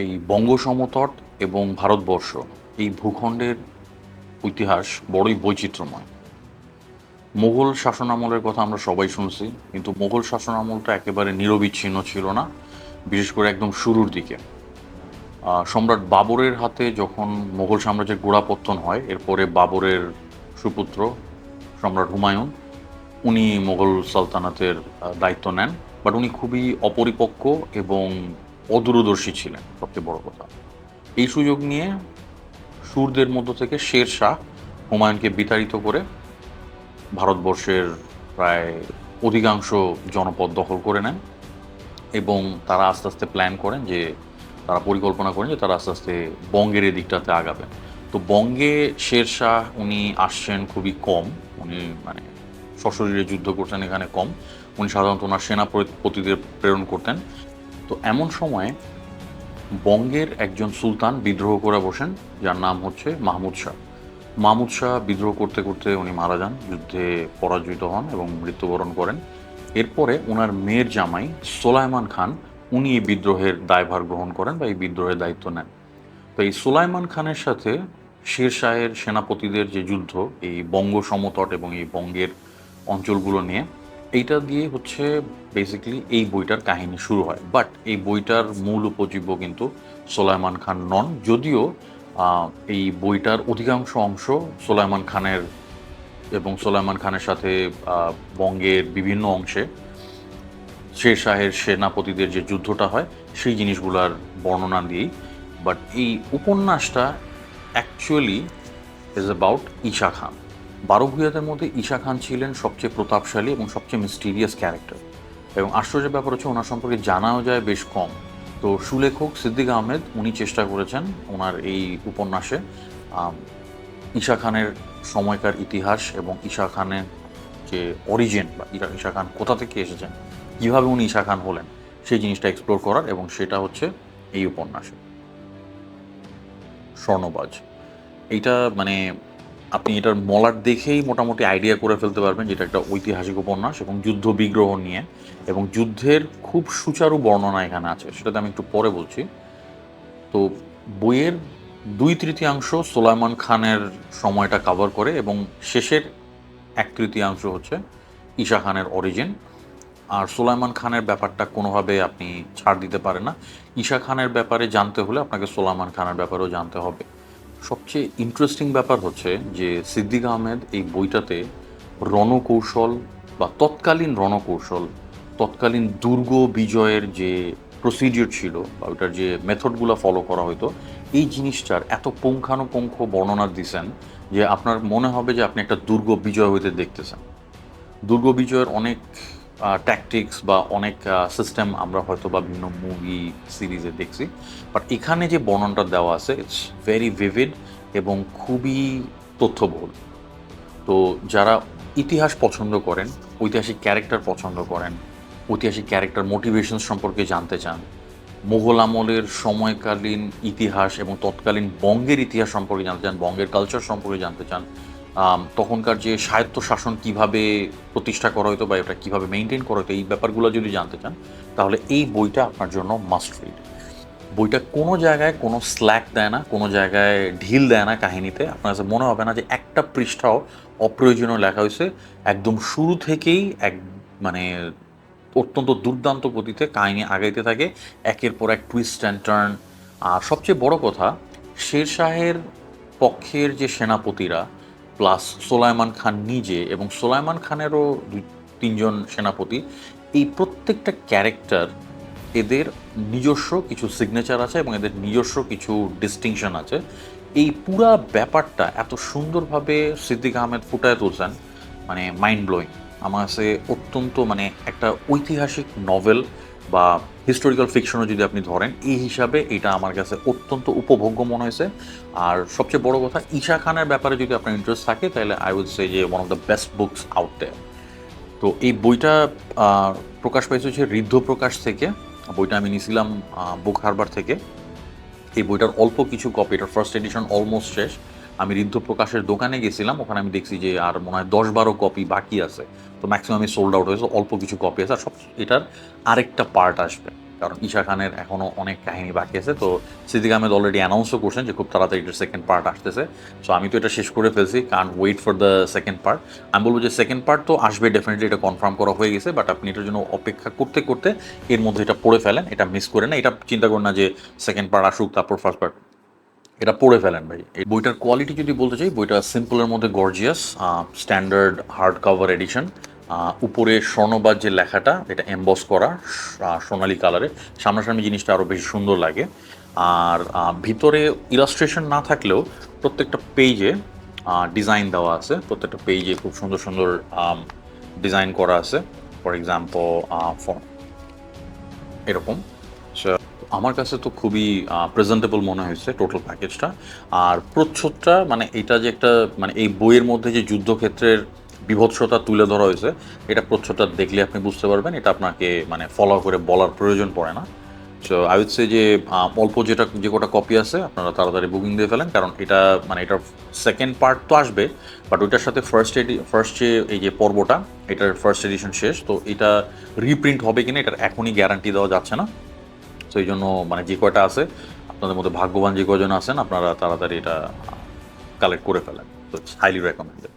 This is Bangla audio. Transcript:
এই বঙ্গ সমতট এবং ভারতবর্ষ এই ভূখণ্ডের ইতিহাস বড়ই বৈচিত্র্যময়। মোগল শাসনামলের কথা আমরা সবাই শুনছি, কিন্তু মোগল শাসনামলটা একেবারে নিরবিচ্ছিন্ন ছিল না, বিশেষ করে একদম শুরুর দিকে। সম্রাট বাবরের হাতে যখন মোগল সাম্রাজ্যের গোড়াপত্তন হয়, এরপরে বাবরের সুপুত্র সম্রাট হুমায়ুন, উনি মোগল সালতানাতের দায়িত্ব নেন। বাট উনি খুবই অপরিপক্ক এবং অদূরদর্শী ছিলেন, সবচেয়ে বড় কথা। এই সুযোগ নিয়ে সুরদের মধ্য থেকে শের শাহ হুমায়ুনকে বিতাড়িত করে ভারতবর্ষের প্রায় অধিকাংশ জনপদ দখল করে নেন এবং তারা আস্তে আস্তে প্ল্যান করেন যে, তারা পরিকল্পনা করেন যে, তারা আস্তে আস্তে বঙ্গের এই দিকটাতে আগাবেন। তো বঙ্গে শের শাহ উনি আসছেন খুবই কম, উনি মানে সশরীরে যুদ্ধ করতেন এখানে কম। উনি সাধারণত ওনার সেনাপতিদের প্রেরণ করতেন। তো এমন সময়ে বঙ্গের একজন সুলতান বিদ্রোহ করে বসেন, যার নাম হচ্ছে মাহমুদ শাহ। মাহমুদ শাহ বিদ্রোহ করতে করতে উনি মারা যান, যুদ্ধে পরাজিত হন এবং মৃত্যুবরণ করেন। এরপরে ওনার মেয়ের জামাই সোলাইমান খান, উনি এই বিদ্রোহের দায়ভার গ্রহণ করেন বা এই বিদ্রোহের দায়িত্ব নেন। তো এই সোলাইমান খানের সাথে শের শাহের সেনাপতিদের যে যুদ্ধ, এই বঙ্গ সমতট এবং এই বঙ্গের অঞ্চলগুলো নিয়ে এইটা দিয়ে হচ্ছে বেসিক্যালি এই বইটার কাহিনী শুরু হয়। বাট এই বইটার মূল উপজীব্য কিন্তু সোলাইমান খান নন। যদিও এই বইটার অধিকাংশ অংশ সোলাইমান খানের এবং সোলাইমান খানের সাথে বঙ্গের বিভিন্ন অংশে শের শাহের সেনাপতিদের যে যুদ্ধটা হয়, সেই জিনিসগুলার বর্ণনা দিয়েই। বাট এই উপন্যাসটা actually is about Isa Khan বারো ভূয়াদের মধ্যে ঈশা খান ছিলেন সবচেয়ে প্রতাপশালী এবং সবচেয়ে মিস্টিরিয়াস ক্যারেক্টার এবং আশ্চর্যের ব্যাপার হচ্ছে ওনার সম্পর্কে জানাও যায় বেশ কম। তো সুলেখক সিদ্দিক আহমেদ উনি চেষ্টা করেছেন ওনার এই উপন্যাসে ঈশা খানের সময়কার ইতিহাস এবং ঈশা খানের যে অরিজিন বা ঈশা- ঈশা খান কোথা থেকে এসেছেন, কীভাবে উনি ঈশা খান হলেন, সেই জিনিসটা এক্সপ্লোর করার এবং সেটা হচ্ছে এই উপন্যাসে। স্বর্ণবাজ। এইটা মানে আপনি এটার মলার দেখেই মোটামুটি আইডিয়া করে ফেলতে পারবেন যেটা একটা ঐতিহাসিক উপন্যাস এবং যুদ্ধ বিগ্রহ নিয়ে। এবং যুদ্ধের খুব সুচারু বর্ণনা এখানে আছে, সেটাতে আমি একটু পরে বলছি। তো বইয়ের দুই তৃতীয়াংশ সোলাইমান খানের সময়টা কভার করে এবং শেষের এক তৃতীয়াংশ হচ্ছে ঈশা খানের অরিজিন আর সোলাইমান খানের ব্যাপারটা কোনোভাবে আপনি ছাড় দিতে পারেন না। ঈশা খানের ব্যাপারে জানতে হলে আপনাকে সোলাইমান খানের ব্যাপারেও জানতে হবে। সবচেয়ে ইন্টারেস্টিং ব্যাপার হচ্ছে যে সিদ্দিক আহমেদ এই বইটাতে রণকৌশল বা তৎকালীন রণকৌশল, তৎকালীন দুর্গ বিজয়ের যে প্রসিডিওর ছিল বা ওটার যে মেথডগুলো ফলো করা হতো এই জিনিসটার এত পুঙ্খানুপুঙ্খ বর্ণনা দিছেন যে আপনার মনে হবে যে আপনি একটা দুর্গ বিজয় হইতে দেখতেছেন। দুর্গ বিজয়ের অনেক ট্যাকটিক্স বা অনেক সিস্টেম আমরা হয়তো বা বিভিন্ন মুভি সিরিজে দেখছি। বাট এখানে যে বর্ণনাটা দেওয়া আছে ইটস ভেরি ভিভিড এবং খুবই তথ্যবহুল। তো যারা ইতিহাস পছন্দ করেন, ঐতিহাসিক ক্যারেক্টার পছন্দ করেন, ঐতিহাসিক ক্যারেক্টার মোটিভেশন সম্পর্কে জানতে চান মোগল আমলের সময়কালীন ইতিহাস এবং তৎকালীন বঙ্গের ইতিহাস সম্পর্কে জানতে চান, বঙ্গের কালচার সম্পর্কে জানতে চান তখনকার যে স্বায়ত্ত শাসন কীভাবে প্রতিষ্ঠা করা হতো বা এটা কীভাবে মেনটেন করা হতো এই ব্যাপারগুলো যদি জানতে চান, তাহলে এই বইটা আপনার জন্য মাস্ট রিড বইটা কোনো জায়গায় কোনো স্ল্যাক দেয় না, কোনো জায়গায় ঢিল দেয় না কাহিনীতে। আপনার কাছে মনে হবে না যে একটা পৃষ্ঠাও অপ্রয়োজনীয় লেখা হয়েছে। একদম শুরু থেকেই এক মানে অত্যন্ত দুর্দান্ত গতিতে কাহিনী আগাইতে থাকে, একের পর এক টুইস্ট অ্যান্ড টার্ন আর সবচেয়ে বড় কথা শের শাহের পক্ষের যে সেনাপতিরা প্লাস সোলাইমান খান নিজে এবং সোলাইমান খানেরও দুই, তিনজন সেনাপতি, এই প্রত্যেকটা ক্যারেক্টার এদের নিজস্ব কিছু সিগনেচার আছে এবং এদের নিজস্ব কিছু ডিস্টিংশন আছে। এই পুরা ব্যাপারটা এত সুন্দরভাবে সিদ্দিক আহমেদ ফুটায় তুলছেন মানে মাইন্ড ব্লোয়িং আমার কাছে অত্যন্ত মানে একটা ঐতিহাসিক নভেল বা হিস্টোরিক্যাল ফিকশনও যদি আপনি ধরেন, এই হিসাবে এটা আমার কাছে অত্যন্ত উপভোগ্য মনে হয়েছে। আর সবচেয়ে বড় কথা, ঈশা খানের ব্যাপারে যদি আপনার ইন্টারেস্ট থাকে, তাহলে আই উড সে যে one of the best books out দেয় তো এই বইটা প্রকাশ পাইছে হচ্ছে ঋদ্ধ প্রকাশ থেকে। বইটা আমি নিয়েছিলাম বুক হারবার থেকে। এই বইটার অল্প কিছু কপি এটার ফার্স্ট এডিশন অলমোস্ট শেষ। আমি ঋদ্ধ প্রকাশের দোকানে গেছিলাম, ওখানে আমি দেখছি যে আর মনে হয় দশ বারো কপি বাকি আছে। তো ম্যাক্সিমাম আমি সোল্ড আউট হয়েছে, অল্প কিছু কপি আছে, আর সব এটার আরেকটা পার্ট আসবে। কারণ ঈশা খানের এখনও অনেক কাহিনী বাকি আছে, তো সিদ্দিক আহমেদ অলরেডি অ্যানাউন্সও করছেন যে খুব তাড়াতাড়ি এটার সেকেন্ড পার্ট আসতেছে। সো আমি তো এটা শেষ করে ফেলছি কারণ wait for the second part আমি বলব যে সেকেন্ড পার্ট তো আসবে ডেফিনেটলি এটা কনফার্ম করা হয়ে গেছে বাট আপনি এটার জন্য অপেক্ষা করতে করতে এর মধ্যে এটা পড়ে ফেলেন, এটা মিস করে না। এটা চিন্তা করেন না যে সেকেন্ড পার্ট আসুক, তারপর ফার্স্ট পার্ট এটা পড়ে ফেলেন ভাই। এই বইটার কোয়ালিটি যদি বলতে চাই, বইটা সিম্পলের মধ্যে gorgeous standard hard cover edition উপরে স্বর্ণবাদ যে লেখাটা, এটা এম্বস করা সোনালী কালারে সামনাসামনি জিনিসটা আরও বেশি সুন্দর লাগে। আর ভিতরে ইলাস্ট্রেশন না থাকলেও প্রত্যেকটা পেজে ডিজাইন দেওয়া আছে। প্রত্যেকটা পেজে খুব সুন্দর সুন্দর ডিজাইন করা আছে। ফর এক্সাম্পল ফর এরকম। আমার কাছে তো খুবই প্রেজেন্টেবল মনে হয়েছে টোটাল প্যাকেজটা আর প্রচ্ছদটা মানে এটা যে একটা মানে এই বইয়ের মধ্যে যে যুদ্ধক্ষেত্রের বিভৎসতা তুলে ধরা হয়েছে, এটা প্রচ্ছদটা দেখলে আপনি বুঝতে পারবেন, এটা আপনাকে মানে ফলো করে বলার প্রয়োজন পড়ে না। সো আই উড সে যে অল্প যেটা, যে কটা কপি আছে, আপনারা তাড়াতাড়ি বুকিং দিয়ে ফেলেন, কারণ এটা মানে এটার সেকেন্ড পার্ট তো আসবে বাট ওইটার সাথে ফার্স্ট এডি ফার্স্ট যে, এই যে পর্বটা, এটার ফার্স্ট এডিশন শেষ, তো এটা রিপ্রিন্ট হবে কিনা, এটার এখনই গ্যারান্টি দেওয়া যাচ্ছে না। এই জন্য মানে যে কয়টা আছে, আপনাদের মধ্যে ভাগ্যবান যে কজন আছেন, আপনারা তাড়াতাড়ি এটা কালেক্ট করে ফেলেন। তো হাইলি রেকমেন্ডেড